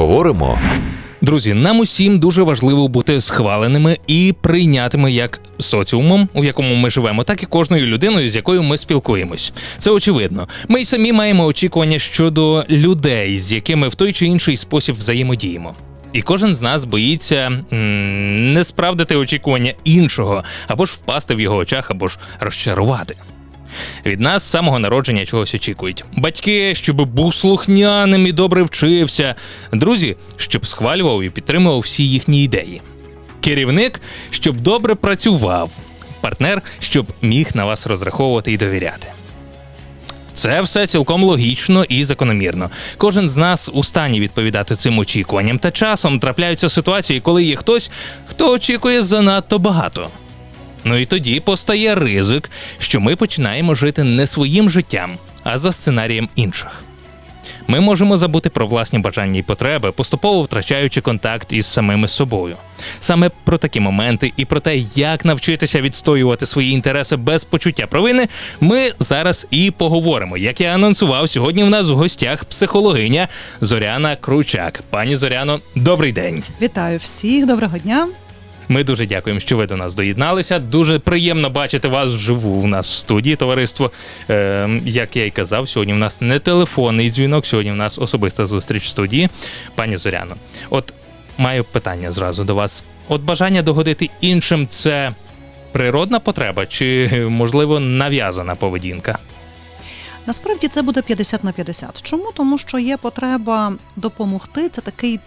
Поговоримо. Друзі, нам усім дуже важливо бути схваленими і прийнятими як соціумом, у якому ми живемо, так і кожною людиною, з якою ми спілкуємось. Це очевидно. Ми й самі маємо очікування щодо людей, з якими в той чи інший спосіб взаємодіємо. І кожен з нас боїться м, не справдити очікування іншого, або ж впасти в його очах, або ж розчарувати. Від нас з самого народження чогось очікують. Батьки, щоб був слухняним і добре вчився. Друзі, щоб схвалював і підтримував всі їхні ідеї. Керівник, щоб добре працював. Партнер, щоб міг на вас розраховувати і довіряти. Це все цілком логічно і закономірно. Кожен з нас у стані відповідати цим очікуванням, та часом трапляються ситуації, коли є хтось, хто очікує занадто багато. Ну і тоді постає ризик, що ми починаємо жити не своїм життям, а за сценарієм інших. Ми можемо забути про власні бажання і потреби, поступово втрачаючи контакт із самими собою. Саме про такі моменти і про те, як навчитися відстоювати свої інтереси без почуття провини, ми зараз і поговоримо. Як я анонсував, сьогодні в нас в гостях психологиня Зоряна Кручак. Пані Зоряно, добрий день. Вітаю всіх, доброго дня. Ми дуже дякуємо, що ви до нас доєдналися. Дуже приємно бачити вас вживу в нас в студії, товариство. Е, як я й казав, сьогодні в нас не телефонний дзвінок, сьогодні в нас особиста зустріч в студії. Пані Зоряно, от маю питання зразу до вас. От бажання догодити іншим це природна потреба чи, можливо, нав'язана поведінка? Насправді це буде 50 на 50. Чому? Тому що є потреба допомогти. Це такий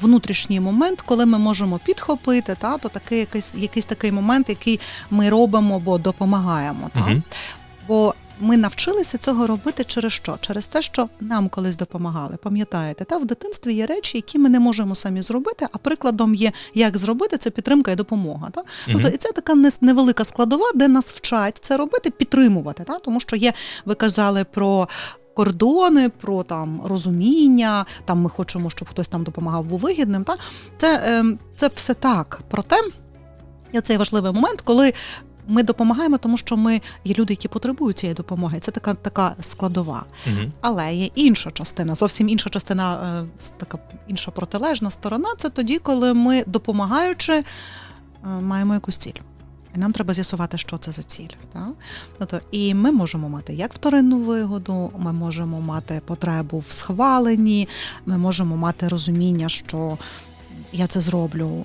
внутрішній момент, коли ми можемо підхопити, та то такий якийсь, якийсь такий момент, який ми робимо, бо допомагаємо. Та? Мгм. Бо ми навчилися цього робити через що? Через те, що нам колись допомагали. Пам'ятаєте, та в дитинстві є речі, які ми не можемо самі зробити, а прикладом є, як зробити це підтримка і допомога. Та? Тобто, і це така не- невелика складова, де нас вчать це робити, підтримувати. Та? Тому що є, ви казали про. Кордони про там розуміння, там ми хочемо, щоб хтось там допомагав був вигідним. Та це, ем, це все так. Проте є цей важливий момент, коли ми допомагаємо, тому що ми є люди, які потребують цієї допомоги. Це така така складова. Мгм. Але є інша частина, зовсім інша частина, е, така інша протилежна сторона. Це тоді, коли ми, допомагаючи, е, маємо якусь ціль. І нам треба з'ясувати, що це за ціль. Так? Тобто, і ми можемо мати як вторинну вигоду, ми можемо мати потребу в схваленні, ми можемо мати розуміння, що я це зроблю.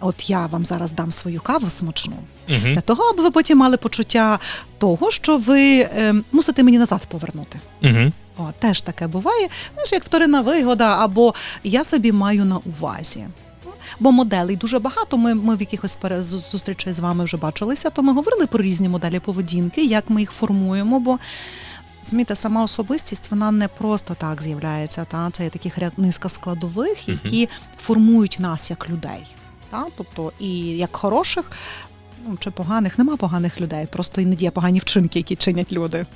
От я вам зараз дам свою каву смачну, Мгм. для того, аби ви потім мали почуття того, що ви е, мусите мені назад повернути. Мгм. О, теж таке буває. Знаєш, як вторинна вигода, або я собі маю на увазі. Бо моделей дуже багато. Ми, ми в якихось зустрічей з вами вже бачилися, то ми говорили про різні моделі поведінки, як ми їх формуємо. Бо розумієте, сама особистість вона не просто так з'являється. Та? Це є таких ряд низка складових, які формують нас як людей. Та? Тобто, і як хороших, ну чи поганих, нема поганих людей, просто іноді є погані вчинки, які чинять люди.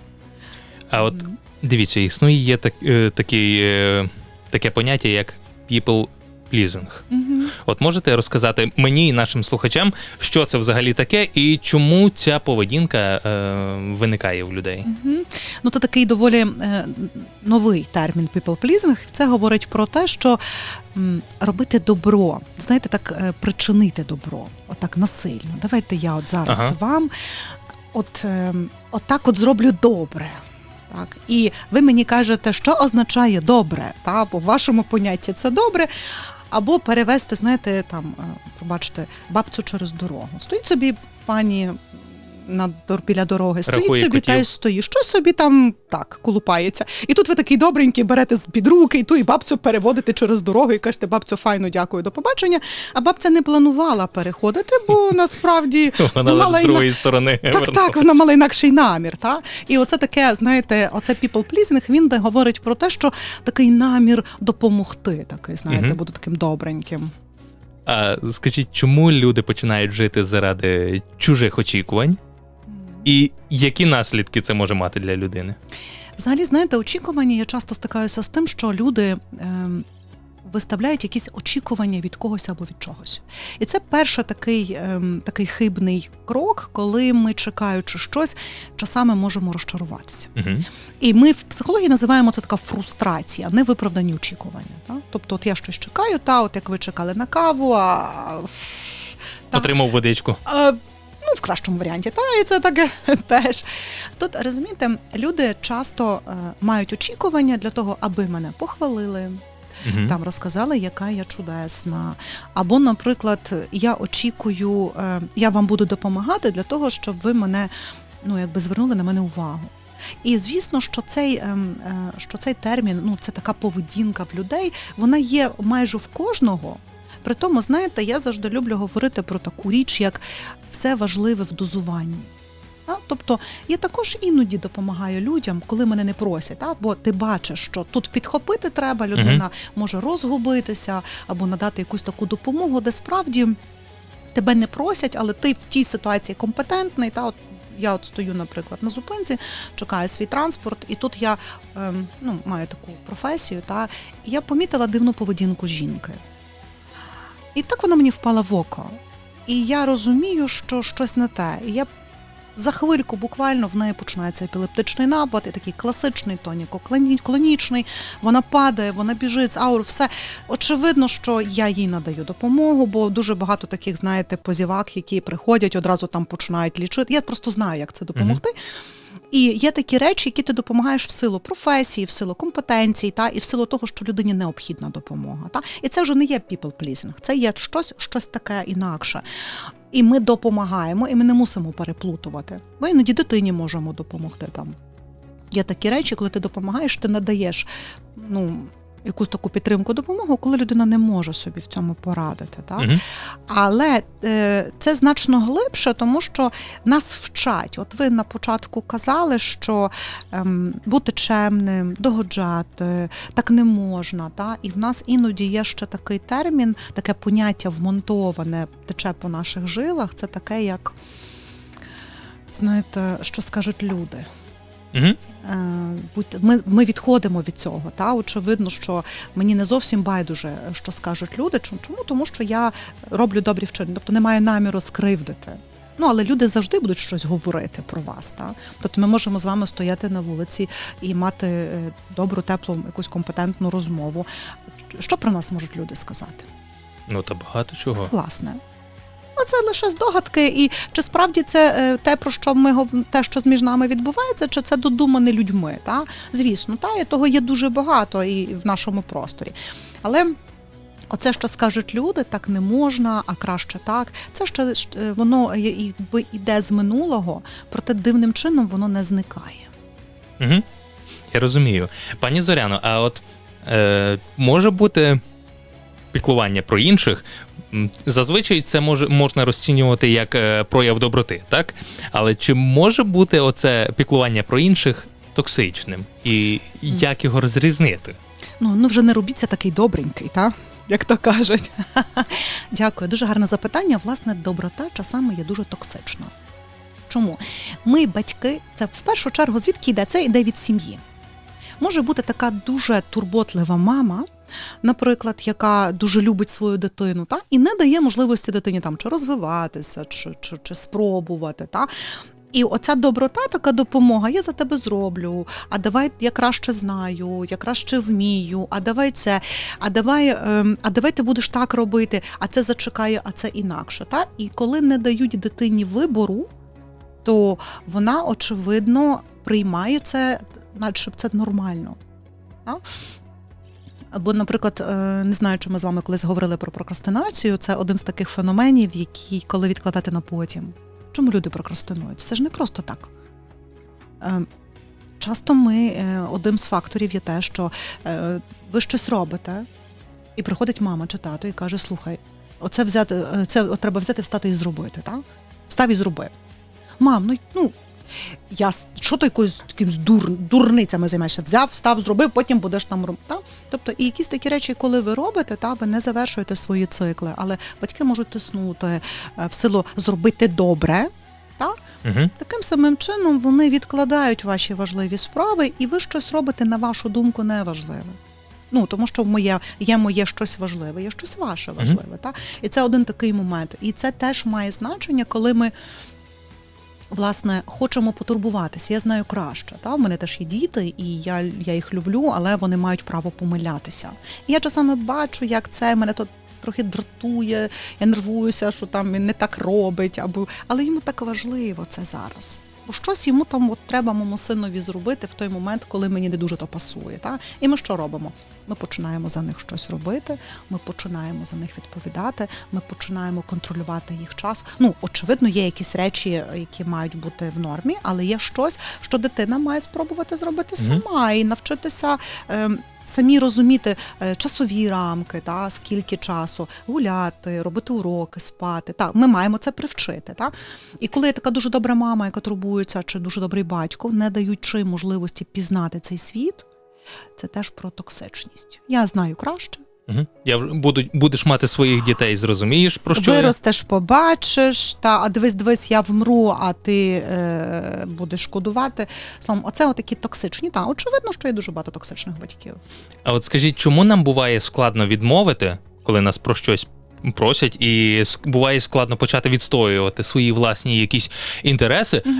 А от Дивіться, існує є так, е, такий, е, таке поняття, як people pleasing. Мгм. От можете розказати мені і нашим слухачам, що це взагалі таке, і чому ця поведінка е, виникає в людей? Мгм. Ну, це такий доволі е, новий термін people pleasing. Це говорить про те, що м, робити добро, знаєте, так е, причинити добро, отак насильно. Давайте я от зараз Ага. вам от, е, от так от зроблю добре. Так, і ви мені кажете, що означає добре, та бо в вашому понятті це добре. Або перевести, знаєте, там, е, пробачте, бабцю через дорогу. Стоїть собі пані на біля дороги, стоїть Рахує собі котів. та й стоїть. Щось собі там так колупається. І тут ви такий добренький берете з під руки, і ту і бабцю переводите через дорогу і кажете, бабцю, файно, дякую, до побачення. А бабця не планувала переходити, бо насправді Вона мала з другої сторони. так, так, вона мала інакший намір. Та? І оце таке, знаєте, оце people pleasing, він де говорить про те, що такий намір допомогти, такий, знаєте, Мгм. бути таким добреньким. А скажіть, чому люди починають жити заради чужих очікувань? І які наслідки це може мати для людини? Взагалі, знаєте, очікування я часто стикаюся з тим, що люди ем, виставляють якісь очікування від когось або від чогось. І це перший такий, ем, такий хибний крок, коли ми, чекаючи щось, часами можемо розчаруватися. Угу. І ми в психології називаємо це така фрустрація, невиправдані очікування. Та? Тобто, от я щось чекаю, та от як ви чекали на каву, а та, Отримав водичку. Ну в кращому варіанті, та і це таке теж. Тут розумієте, люди часто е, мають очікування для того, аби мене похвалили, Угу. там розказали, яка я чудесна. Або, наприклад, я очікую, е, я вам буду допомагати для того, щоб ви мене ну якби звернули на мене увагу. І звісно, що цей, ем, е, що цей термін, ну це така поведінка в людей, вона є майже в кожного. При тому, знаєте, я завжди люблю говорити про таку річ, як все важливе в дозуванні. А, Тобто я також іноді допомагаю людям, коли мене не просять. А? Бо ти бачиш, що тут підхопити треба, людина може розгубитися або надати якусь таку допомогу, де справді тебе не просять, але ти в тій ситуації компетентний. Та от я от стою, наприклад, на зупинці, чекаю свій транспорт, і тут я ем, ну, маю таку професію, та і я помітила дивну поведінку жінки. І так вона мені впала в око. І я розумію, що щось не те. І я за хвильку буквально в неї починається епілептичний напад, і такий класичний тоніко-клонічний. Вона падає, вона біжить з ауру, все. Очевидно, що я їй надаю допомогу, бо дуже багато таких, знаєте, позівак, які приходять, одразу там починають лічити. Я просто знаю, як це допомогти. І є такі речі, які ти допомагаєш в силу професії, в силу компетенцій, та і в силу того, що людині необхідна допомога. Та і це вже не є people pleasing, це є щось, щось таке інакше. І ми допомагаємо, і ми не мусимо переплутувати. Ми іноді дитині можемо допомогти там. Є такі речі, коли ти допомагаєш, ти надаєш ну, якусь таку підтримку, допомогу, коли людина не може собі в цьому порадити. Так? Угу. Але е, це значно глибше, тому що нас вчать. От ви на початку казали, що ем, бути чемним, догоджати, так не можна. Та? І в нас іноді є ще такий термін, таке поняття вмонтоване, тече по наших жилах. Це таке, як знаєте, що скажуть люди. Угу. Е, Ми, ми відходимо від цього. Та очевидно, що мені не зовсім байдуже, що скажуть люди. Чому? Тому що я роблю добрі вчинки, тобто немає наміру скривдити. Ну, але люди завжди будуть щось говорити про вас. Та? Тобто ми можемо з вами стояти на вулиці і мати е, добру, теплу, якусь компетентну розмову. Що про нас можуть люди сказати? Ну та багато чого. Власне. Ну, це лише здогадки, і чи справді це е, те, про що ми те, що між нами відбувається, чи це додумане людьми? Та? Звісно, та, і того є дуже багато і в нашому просторі. Але оце, що скажуть люди, так не можна, а краще так. Це ще е, воно якби іде з минулого, проте дивним чином воно не зникає. Угу. Я розумію. Пані Зоряно, а от е, може бути піклування про інших. Зазвичай це може можна розцінювати як е, прояв доброти, так? Але чи може бути оце піклування про інших токсичним? І як його розрізнити? Ну, ну вже не робіться такий добренький, та? як то кажуть. Дякую, дуже гарне запитання. Власне, доброта часами є дуже токсична. Чому? Ми, батьки, це в першу чергу звідки йде? Це йде від сім'ї. Може бути така дуже турботлива мама, наприклад, яка дуже любить свою дитину, та? і не дає можливості дитині там чи розвиватися, чи, чи, чи спробувати. Та? І оця доброта, така допомога, я за тебе зроблю. А давай я краще знаю, я краще вмію, а давай це, а давай, ем, а давай ти будеш так робити, а це зачекає, а це інакше. Та? І коли не дають дитині вибору, то вона очевидно приймає це, наче це нормально. Та? Або, наприклад, е, не знаю, чи ми з вами колись говорили про прокрастинацію. Це один з таких феноменів, які коли відкладати на потім. Чому люди прокрастинують? Це ж не просто так. Е, Часто ми е, одним з факторів є те, що ви щось робите, і приходить мама чи тато і каже: слухай, оце взяти, це треба взяти, встати і зробити. Так? Встав і зроби. Мам, ну, ну я що ти якоюсь якимсь дур, дурницями займаєшся? Взяв, встав, зробив, потім будеш там робити. Та? Тобто, і якісь такі речі, коли ви робите, та, ви не завершуєте свої цикли, але батьки можуть тиснути е, в силу зробити добре. Та? Угу. Таким самим чином вони відкладають ваші важливі справи, і ви щось робите, на вашу думку, неважливе. Ну тому що моє є моє щось важливе, є щось ваше важливе. Та? І це один такий момент. І це теж має значення, коли ми. Власне, хочемо потурбуватися. Я знаю краще. Та? У мене теж є діти, і я, я їх люблю, але вони мають право помилятися. І я часами бачу, як це мене то трохи дратує, я нервуюся, що там він не так робить, або але йому так важливо це зараз. Бо щось йому там от треба моєму синові зробити в той момент, коли мені не дуже то пасує. Та? І ми що робимо? Ми починаємо за них щось робити, ми починаємо за них відповідати, ми починаємо контролювати їх час. Ну, очевидно, є якісь речі, які мають бути в нормі, але є щось, що дитина має спробувати зробити сама і навчитися. ем, Самі розуміти е, часові рамки, та скільки часу гуляти, робити уроки, спати. Та ми маємо це привчити. Та і коли є така дуже добра мама, яка турбується, чи дуже добрий батько, не даючи можливості пізнати цей світ, це теж про токсичність. Я знаю краще. Угу. Я буду, будеш мати своїх дітей, зрозумієш про що я? Виростеш, побачиш, та а дивись, дивись, я вмру, а ти е, будеш шкодувати. Словом, оце отакі токсичні. Та очевидно, що є дуже багато токсичних батьків. А от скажіть, чому нам буває складно відмовити, коли нас про щось просять, і буває складно почати відстоювати свої власні якісь інтереси е,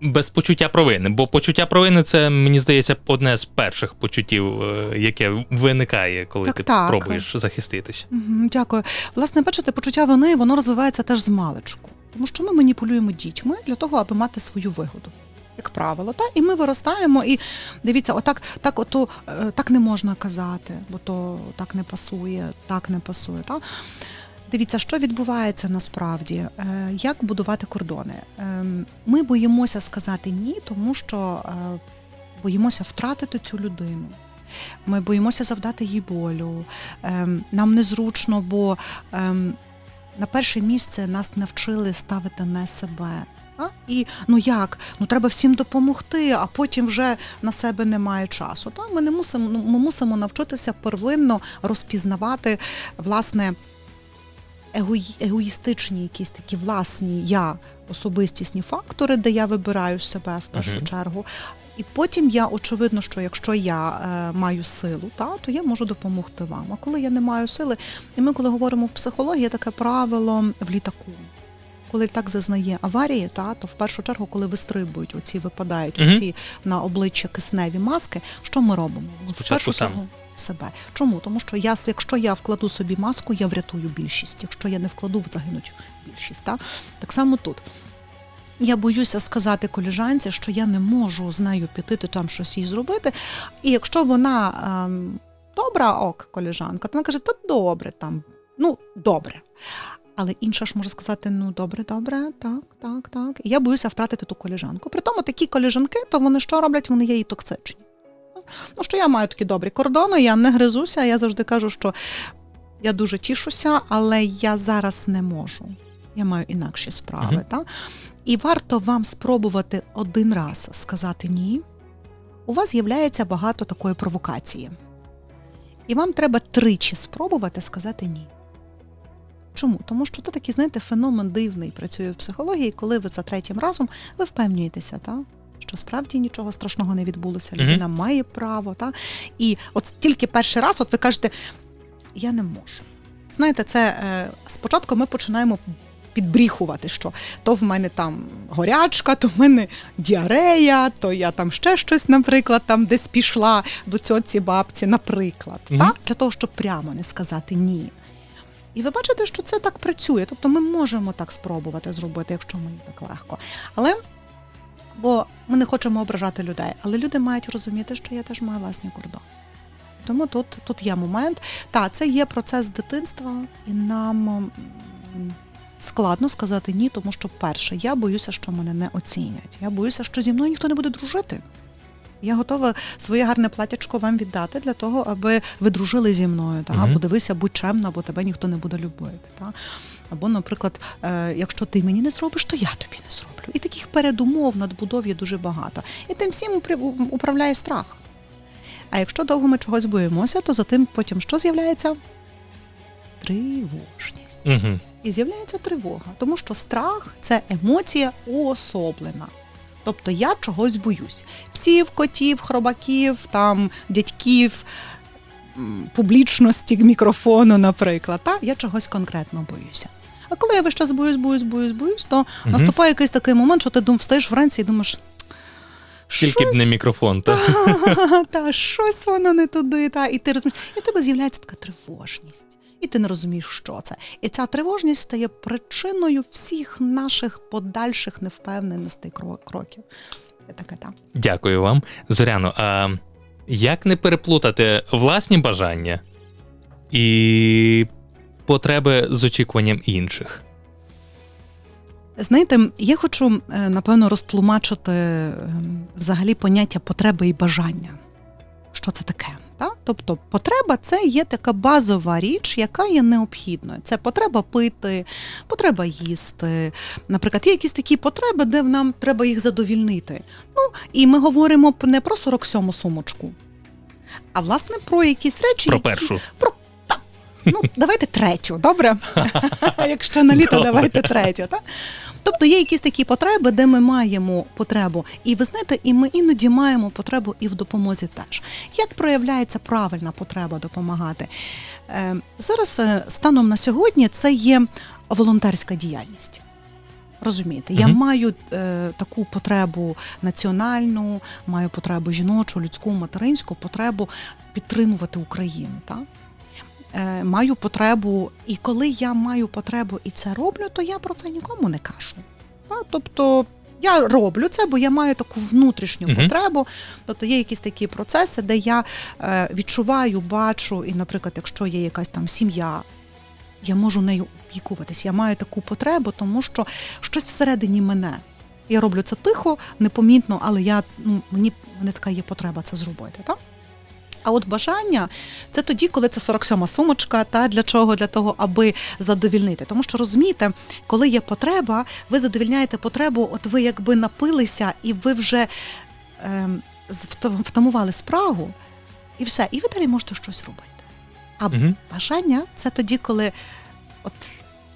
без почуття провини? Бо почуття провини це, мені здається, одне з перших почуттів, е, яке виникає, коли Так, ти так. пробуєш захиститись. Мгм, Дякую. Власне, бачите, почуття вини воно розвивається теж з маличку, тому що ми маніпулюємо дітьми для того, аби мати свою вигоду. Як правило, та і ми виростаємо, і дивіться, отак, так, ото е, так не можна казати, бо то так не пасує, так не пасує. Та? Дивіться, що відбувається насправді, Е, як будувати кордони. Е, Ми боїмося сказати ні, тому що е, боїмося втратити цю людину. Ми боїмося завдати їй болю. Ем, Нам незручно, бо ем, на перше місце нас навчили ставити не себе. А? І ну як? Ну треба всім допомогти, а потім вже на себе немає часу. Та? Ми не мусимо, ну, ми мусимо навчитися первинно розпізнавати власне егої, егоїстичні якісь такі власні я особистісні фактори, де я вибираю себе в першу Мгм. чергу. І потім я очевидно, що якщо я е, маю силу, та то я можу допомогти вам. А коли я не маю сили, і ми, коли говоримо в психології, таке правило в літаку. Коли літак зазнає аварії, та то в першу чергу, коли вистрибують, оці випадають Мгм. оці на обличчя кисневі маски, що ми робимо? В Спочатку першу сам. чергу себе. Чому? Тому що я, якщо я вкладу собі маску, я врятую більшість. Якщо я не вкладу, загинуть більшість. Та? Так само тут. Я боюся сказати коліжанці, що я не можу з нею піти ти там щось їй зробити. І якщо вона ем, добра, ок, коліжанка, то вона каже, та добре там, ну добре. Але інша ж може сказати: ну добре, добре, так, так, так. І я боюся втратити ту коліжанку. При тому такі коліжанки, то вони що роблять? Вони є і токсичні. Ну, що я маю такі добрі кордони, я не гризуся, я завжди кажу, що я дуже тішуся, але я зараз не можу. Я маю інакші справи. Мгм. Та? І варто вам спробувати один раз сказати ні. У вас з'являється багато такої провокації. І вам треба тричі спробувати сказати ні. Чому? Тому що це такий, знаєте, феномен дивний працює в психології, коли ви за третім разом ви впевнюєтеся, та? що справді нічого страшного не відбулося, людина має право. Та? І от тільки перший раз, от ви кажете, я не можу. Знаєте, це е, спочатку ми починаємо підбріхувати, що то в мене там горячка, то в мене діарея, то я там ще щось, наприклад, там десь пішла до цьоці бабці, наприклад, Мгм. та? для того, щоб прямо не сказати ні. І ви бачите, що це так працює. Тобто ми можемо так спробувати зробити, якщо мені так легко. Але бо ми не хочемо ображати людей, але люди мають розуміти, що я теж маю власні кордони. Тому тут, тут є момент. Та, це є процес дитинства, і нам складно сказати ні, тому що перше, я боюся, що мене не оцінять. Я боюся, що зі мною ніхто не буде дружити. Я готова своє гарне платячко вам віддати для того, аби ви дружили зі мною. Та? Мгм. Подивися, будь чемна, бо тебе ніхто не буде любити. Та? Або, наприклад, е, якщо ти мені не зробиш, то я тобі не зроблю. І таких передумов надбудов є дуже багато. І тим всім управляє страх. А якщо довго ми чогось боїмося, то за тим потім що з'являється? Тривожність. Угу. І з'являється тривога, тому що страх це емоція уособлена. Тобто я чогось боюсь. Псів, котів, хробаків, там, дядьків, публічності мікрофону, наприклад. Та? Я чогось конкретно боюся. А коли я весь час боюсь, боюсь, боюсь, боюсь, то Мгм. наступає якийсь такий момент, що ти дум, встаєш вранці і думаєш. Тільки б не мікрофон. Та. Та, та, щось воно не туди, та, і ти розумієш, і в тебе з'являється така тривожність. І ти не розумієш, що це. І ця тривожність стає причиною всіх наших подальших невпевненостей кроків. Таке так. Дякую вам. Зоряно, а як не переплутати власні бажання і потреби з очікуванням інших? Знаєте, я хочу е, напевно розтлумачити е, взагалі поняття потреби і бажання. Що це таке? Тобто, потреба це є така базова річ, яка є необхідною. Це потреба пити, потреба їсти. Наприклад, є якісь такі потреби, де нам треба їх задовільнити. Ну, і ми говоримо не про 47-му сумочку, а власне про якісь речі, Про які- першу. Ну, давайте третю, добре? Якщо на літо, давайте третю. Так? Тобто є якісь такі потреби, де ми маємо потребу. І ви знаєте, і ми іноді маємо потребу і в допомозі теж. Як проявляється правильна потреба допомагати? Е, зараз, е, станом на сьогодні, це є волонтерська діяльність. Розумієте, я Мгм. маю е, таку потребу національну, маю потребу жіночу, людську, материнську, потребу підтримувати Україну. Так? Е, маю потребу, і коли я маю потребу і це роблю, то я про це нікому не кажу. Тобто я роблю це, бо я маю таку внутрішню Мгм. потребу. Тобто є якісь такі процеси, де я е, відчуваю, бачу, і, наприклад, якщо є якась там сім'я, я можу нею опікуватись. Я маю таку потребу, тому що щось всередині мене. Я роблю це тихо, непомітно, але я, ну, мені мене така є потреба це зробити. Так? А от бажання це тоді, коли це 47-ма сумочка, та для чого? Для того, аби задовільнити. Тому що розумієте, коли є потреба, ви задовільняєте потребу, от ви якби напилися, і ви вже ем, втамували спрагу, і все, і ви далі можете щось робити. А Угу. бажання це тоді, коли от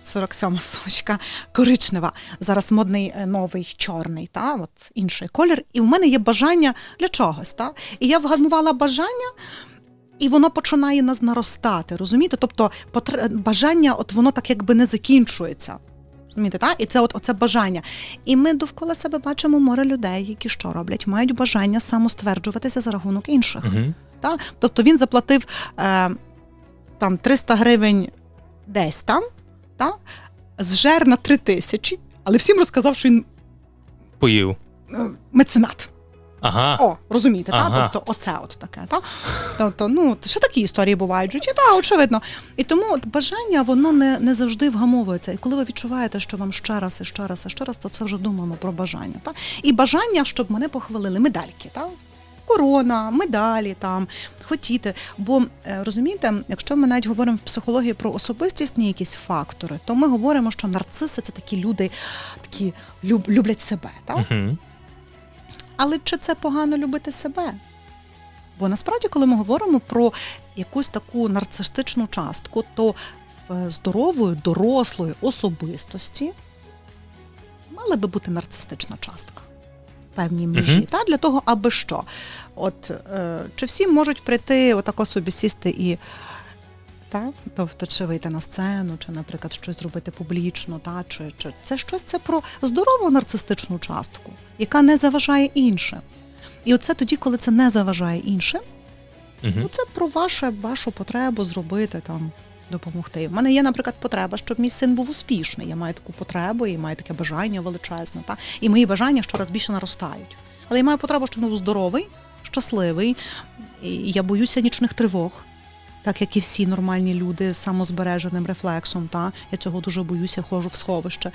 47 сумочка коричнева. Зараз модний е, новий чорний, та от інший колір. І в мене є бажання для чогось. Та? І я вгадувала бажання. І воно починає нас наростати, розумієте? Тобто потр- бажання, от воно так якби не закінчується. Розумієте, та? І це от оце бажання. І ми довкола себе бачимо море людей, які що роблять, мають бажання самостверджуватися за рахунок інших. Угу. Та? Тобто він заплатив е, там 300 гривень десь там, та? зжер на 3 тисячі, але всім розказав, що він Поїв. е, меценат. Ага. О, розумієте, Ага. та? тобто оце от таке. Та? Тобто, ну, ще такі історії бувають в житті, та, очевидно. І тому бажання воно не, не завжди вгамовується. І коли ви відчуваєте, що вам ще раз, і ще раз, і ще раз, то це вже думаємо про бажання. Та? І бажання, щоб мене похвалили, медальки. Та? Корона, медалі там, хотіти. Бо е, розумієте, якщо ми навіть говоримо в психології про особистісні якісь фактори, то ми говоримо, що нарциси це такі люди, такі люб, люблять себе. Та? Угу. Але чи це погано любити себе? Бо насправді, коли ми говоримо про якусь таку нарцистичну частку, то в здорової, дорослої особистості мала би бути нарцистична частка певній межі. Мгм. Та? Для того, аби що? От, е, чи всі можуть прийти, отако собі сісти і. Та? Тобто, чи вийти на сцену, чи, наприклад, щось зробити публічно, та? Чи, чи це щось це про здорову нарцистичну частку, яка не заважає іншим. І оце тоді, коли це не заважає іншим, Угу. ну це про ваше, вашу потребу зробити там, допомогти. У мене є, наприклад, потреба, щоб мій син був успішний. Я маю таку потребу і маю таке бажання величезне. Та? І мої бажання щораз більше наростають. Але я маю потребу, щоб він був здоровий, щасливий. І я боюся нічних тривог. Так як і всі нормальні люди з самозбереженим рефлексом, та я цього дуже боюся, ходжу в сховище,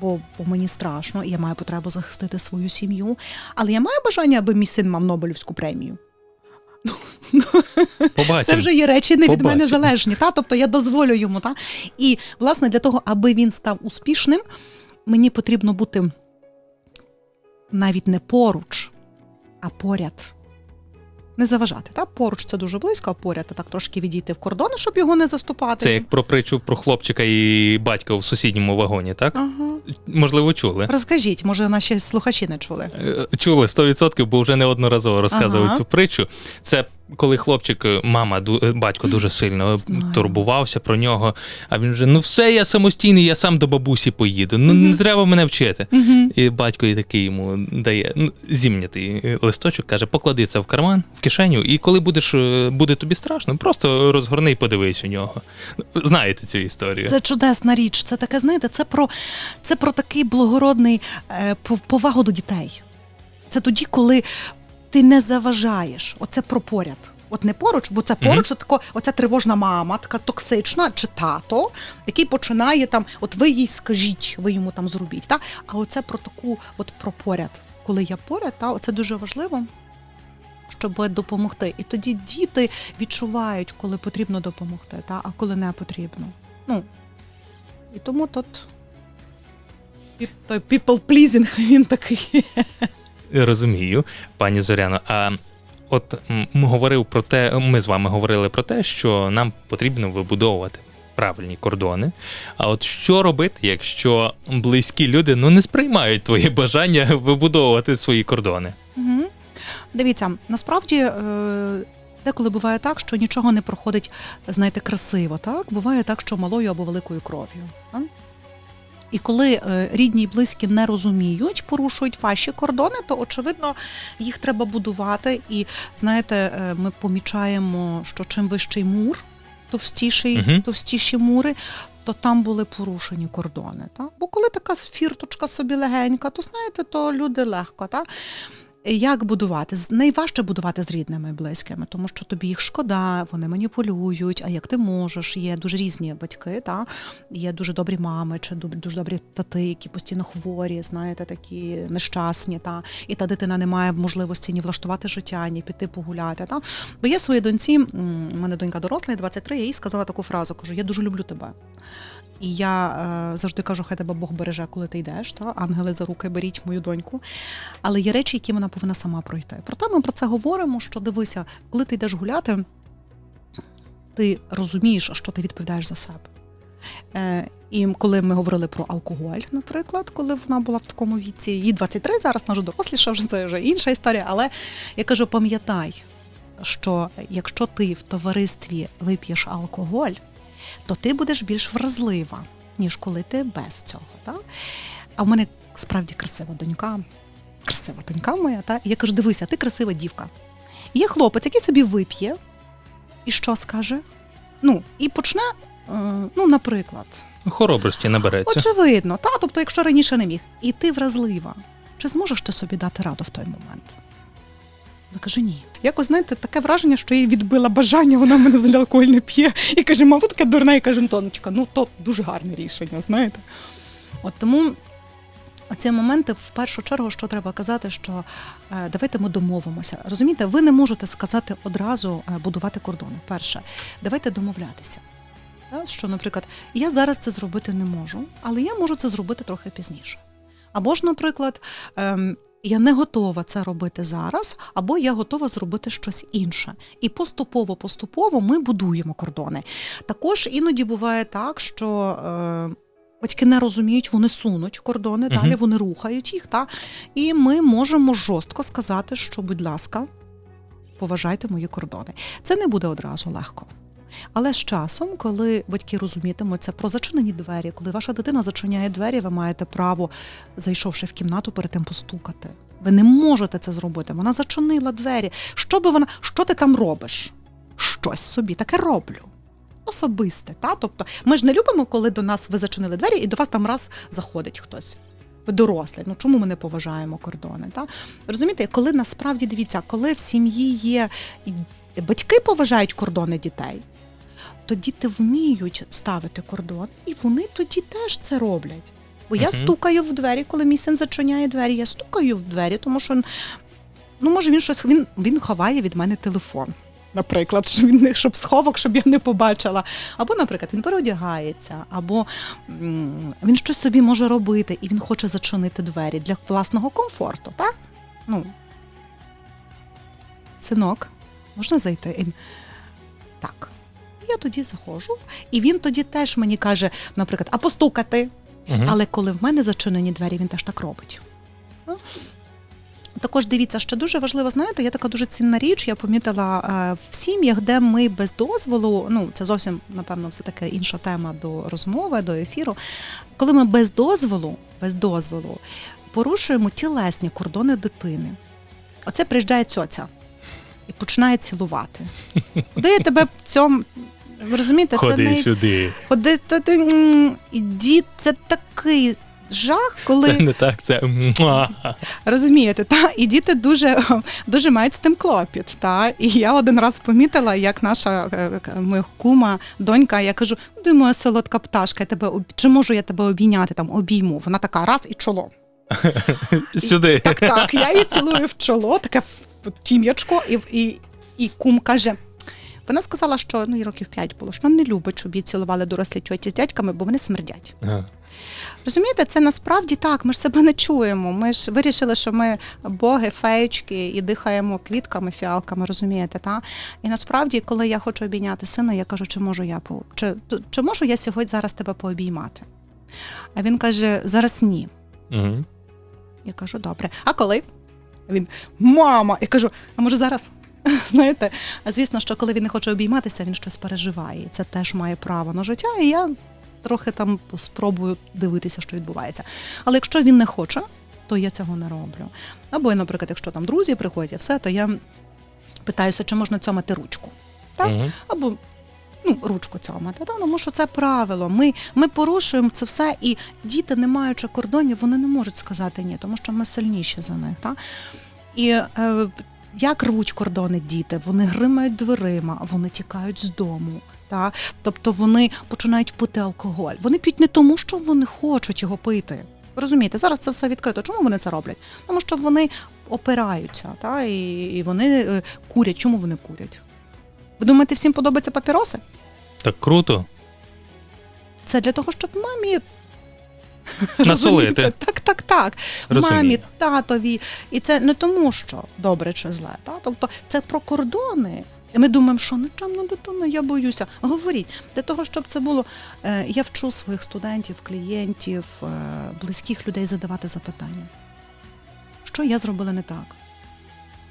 бо, бо мені страшно, і я маю потребу захистити свою сім'ю. Але я маю бажання, аби мій син мав Нобелівську премію. Побачимо. Це вже є речі не від мене залежні. Та? Тобто я дозволю йому. Та? І, власне, для того, аби він став успішним, мені потрібно бути навіть не поруч, а поряд. Не заважати. Та? Поруч це дуже близько, а поряд а так трошки відійти в кордони, щоб його не заступати. Це як про притчу про хлопчика і батька в сусідньому вагоні, так? Ага. Можливо, чули. Розкажіть, може, наші слухачі не чули. Е, Чули 100%, бо вже неодноразово розказував Ага. цю притчу. Це коли хлопчик, е, мама, е, батько дуже сильно Знаю. турбувався про нього, а він вже ну все, я самостійний, я сам до бабусі поїду. Ну не треба мене вчити. І батько і такий йому дає ну, зімнятий е, листочок, каже: поклади це в карман, в кишеню, і коли будеш е, буде тобі страшно, просто розгорни і подивись у нього. Знаєте цю історію. Це чудесна річ. Це таке, знаєте, це про, це про такий благородний е, повагу до дітей. Це тоді, коли ти не заважаєш. Оце про поряд. От не поруч, бо це поруч, це тако, оця тривожна мама, така токсична, чи тато, який починає там, от ви їй скажіть, ви йому там зробіть. Та? А оце про таку, от про поряд. Коли я поряд, та, оце дуже важливо. Щоб допомогти. І тоді діти відчувають, коли потрібно допомогти, та, а коли не потрібно. Ну, і тому тут people pleasing, він такий. Розумію, пані Зоряно. А от м, м, говорив про те, ми з вами говорили про те, що нам потрібно вибудовувати правильні кордони. А от що робити, якщо близькі люди ну не сприймають твої бажання вибудовувати свої кордони? Угу. Дивіться, насправді. Е- Деколи буває так, що нічого не проходить, знаєте, красиво. Так буває так, що малою або великою кров'ю. І коли е, рідні і близькі не розуміють, порушують ваші кордони, то очевидно їх треба будувати. І знаєте, е, ми помічаємо, що чим вищий мур, товстіший, Мгм. товстіші мури, то там були порушені кордони. Та? Бо коли така фірточка собі легенька, то знаєте, то люди легко. Та? Як будувати? Найважче будувати з рідними і близькими, тому що тобі їх шкода, вони маніпулюють. А як ти можеш? Є дуже різні батьки, та є дуже добрі мами, чи дуже добрі тати, які постійно хворі, знаєте, такі нещасні. Та і та дитина не має можливості ні влаштувати життя, ні піти погуляти. Та бо я своїй доньці, у мене донька доросла, їй 23, я їй сказала таку фразу: кажу: я дуже люблю тебе. І я е, завжди кажу, хай тебе Бог береже, коли ти йдеш. Та ангели за руки беріть мою доньку. Але є речі, які вона повинна сама пройти. Проте ми про це говоримо. Що дивися, коли ти йдеш гуляти, ти розумієш, що ти відповідаєш за себе. Е, і коли ми говорили про алкоголь, наприклад, коли вона була в такому віці, їй 23, зараз вона вже доросліша, вже це вже інша історія. Але я кажу, пам'ятай, що якщо ти в товаристві вип'єш алкоголь, то ти будеш більш вразлива, ніж коли ти без цього. Та? А в мене справді красива донька, красива донька моя, та? і я кажу: дивися, ти красива дівка. І є хлопець, який собі вип'є, і що скаже? Ну, і почне, е, ну, наприклад, Хоробрості набереться. очевидно, та, тобто, якщо раніше не міг, і ти вразлива, чи зможеш ти собі дати раду в той момент? Вона каже, ні. Якось, знаєте, таке враження, що їй відбила бажання, вона в мене взагалі алкоголь не п'є. І каже, мама, така дурна, і каже, Антоночка, ну то дуже гарне рішення, знаєте. От тому ці моменти в першу чергу, що треба казати, що е, давайте ми домовимося. Розумієте, ви не можете сказати одразу е, будувати кордони. Перше, давайте домовлятися. Що, наприклад, я зараз це зробити не можу, але я можу це зробити трохи пізніше. Або ж, наприклад, ем, я не готова це робити зараз, або я готова зробити щось інше. І поступово, поступово ми будуємо кордони. Також іноді буває так, що е, батьки не розуміють, вони сунуть кордони, Мгм. далі вони рухають їх. Та? І ми можемо жорстко сказати, що, будь ласка, поважайте мої кордони. Це не буде одразу легко. Але з часом, коли батьки розумітимуть це про зачинені двері, коли ваша дитина зачиняє двері, ви маєте право, зайшовши в кімнату, перед тим постукати. Ви не можете це зробити. Вона зачинила двері. Що би вона, що ти там робиш? Щось собі таке роблю. Особисте, та? Тобто ми ж не любимо, коли до нас ви зачинили двері і до вас там раз заходить хтось. Ви дорослі. Ну чому ми не поважаємо кордони? Та? Розумієте, коли насправді дивіться, коли в сім'ї є батьки поважають кордони дітей, то діти вміють ставити кордон, і вони тоді теж це роблять. Бо я стукаю в двері, коли мій син зачиняє двері, я стукаю в двері, тому що ну, може він щось він, він ховає від мене телефон. Наприклад, щоб він щоб сховок, щоб я не побачила. Або, наприклад, він переодягається, або він щось собі може робити, і він хоче зачинити двері для власного комфорту, так? Ну, синок, можна зайти? Так. Я тоді заходжу, і він тоді теж мені каже, наприклад, а постукати. Мгм. Але коли в мене зачинені двері, він теж так робить. Ну, також дивіться, що дуже важливо, знаєте, є така дуже цінна річ. Я помітила е, в сім'ях, де ми без дозволу, ну це зовсім напевно все таки інша тема до розмови, до ефіру. Коли ми без дозволу, без дозволу порушуємо тілесні кордони дитини. Оце приїжджає цьоця і починає цілувати. Куди я тебе в цьому. Ви розумієте, це не сюди. ходи, та ти м, і це такий жах, коли Це не так, це. Розумієте, та і діти дуже, дуже мають з тим клопіт. Та і я один раз помітила, як наша е, моя кума, донька, я кажу: ну ти моя солодка пташка, я тебе об- чи можу я тебе обійняти там обійму? Вона така раз і чоло. сюди. Так, так. Я її цілую в чоло, таке в тім'ячко, і, і, і кум каже. Вона сказала, що ну, їй років 5 було, що вона не любить, щоб її цілували дорослі тьоті з дядьками, бо вони смердять. Ага. Розумієте, це насправді так. Ми ж себе не чуємо. Ми ж вирішили, що ми боги, феєчки і дихаємо квітками, фіалками, розумієте, та? І насправді, коли я хочу обійняти сина, я кажу, чи можу я по чи, чи можу я сьогодні зараз тебе пообіймати? А він каже: зараз ні. Мгм. Я кажу, добре. А коли? А Він мама. Я кажу, а може зараз? Знаєте, а звісно, що коли він не хоче обійматися, він щось переживає. І Це теж має право на життя. І я трохи там спробую дивитися, що відбувається. Але якщо він не хоче, то я цього не роблю. Або, наприклад, якщо там друзі приходять, і все, то я питаюся, чи можна цьомати ручку. Так? Мгм. або ну, ручку цьомати. Та? Тому що це правило. Ми, ми порушуємо це все, і діти, не маючи кордонів, вони не можуть сказати ні, тому що ми сильніші за них. Та? І е, як рвуть кордони діти? Вони гримають дверима, вони тікають з дому. Та? Тобто вони починають пити алкоголь. Вони п'ють не тому, що вони хочуть його пити. Ви Розумієте, зараз це все відкрито. Чому вони це роблять? Тому що вони опираються, та? І, і вони е, курять. Чому вони курять? Ви думаєте, всім подобаються папіроси? Так круто. Це для того, щоб мамі Насолити. Так, так, так. Розумію. Мамі, татові. І це не тому, що добре чи зле. Та? Тобто це про кордони. І ми думаємо, що нечемна дитина, я боюся. Говоріть, для того, щоб це було. е, Я вчу своїх студентів, клієнтів, е, близьких людей задавати запитання. Що я зробила не так?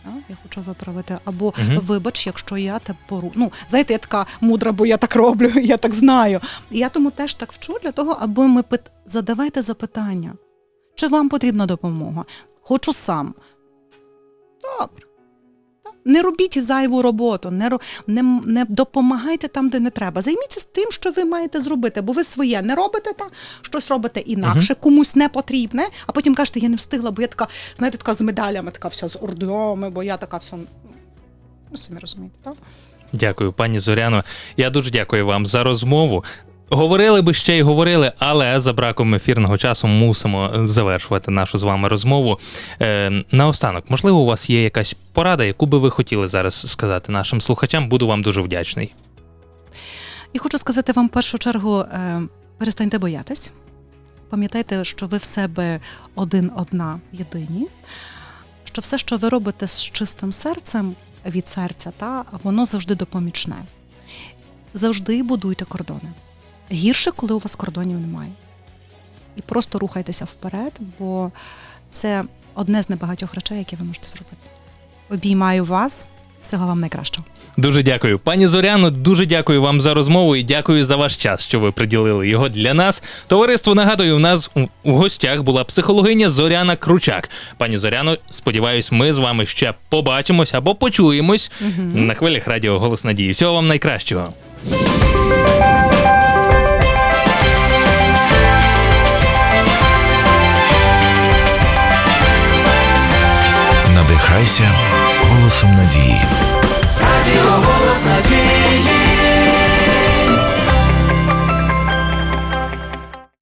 А, Я хочу виправити. Або угу. вибач, якщо я те пору. Ну, знаєте, я така мудра, бо я так роблю, я так знаю. І я тому теж так вчу для того, аби ми пит... задавайте запитання. Чи вам потрібна допомога? Хочу сам. Добре. Не робіть зайву роботу, не, не, не допомагайте там, де не треба. Займіться тим, що ви маєте зробити, бо ви своє не робите, та щось робите інакше, комусь не потрібне, а потім кажете, я не встигла, бо я така, знаєте, така з медалями, така вся з орденами, бо я така вся. Ну, самі розумієте, так? Дякую, пані Зоряно. Я дуже дякую вам за розмову. Говорили би ще й говорили, але за браком ефірного часу мусимо завершувати нашу з вами розмову. Е, наостанок, можливо, у вас є якась порада, яку би ви хотіли зараз сказати нашим слухачам. Буду вам дуже вдячний. І хочу сказати вам в першу чергу: е, перестаньте боятись. Пам'ятайте, що ви в себе один одна єдині, що все, що ви робите з чистим серцем від серця, та воно завжди допомічне. Завжди будуйте кордони. Гірше, коли у вас кордонів немає. І просто рухайтеся вперед, бо це одне з небагатьох речей, які ви можете зробити. Обіймаю вас, всього вам найкращого. Дуже дякую, пані Зоряно. Дуже дякую вам за розмову і дякую за ваш час, що ви приділили його для нас. Товариство нагадую, у нас у- гостях була психологиня Зоряна Кручак. Пані Зоряно, сподіваюсь, ми з вами ще побачимось або почуємось на хвилях радіо Голос Надії. Всього вам найкращого. Надихайся голосом надії. Радіо голос надії.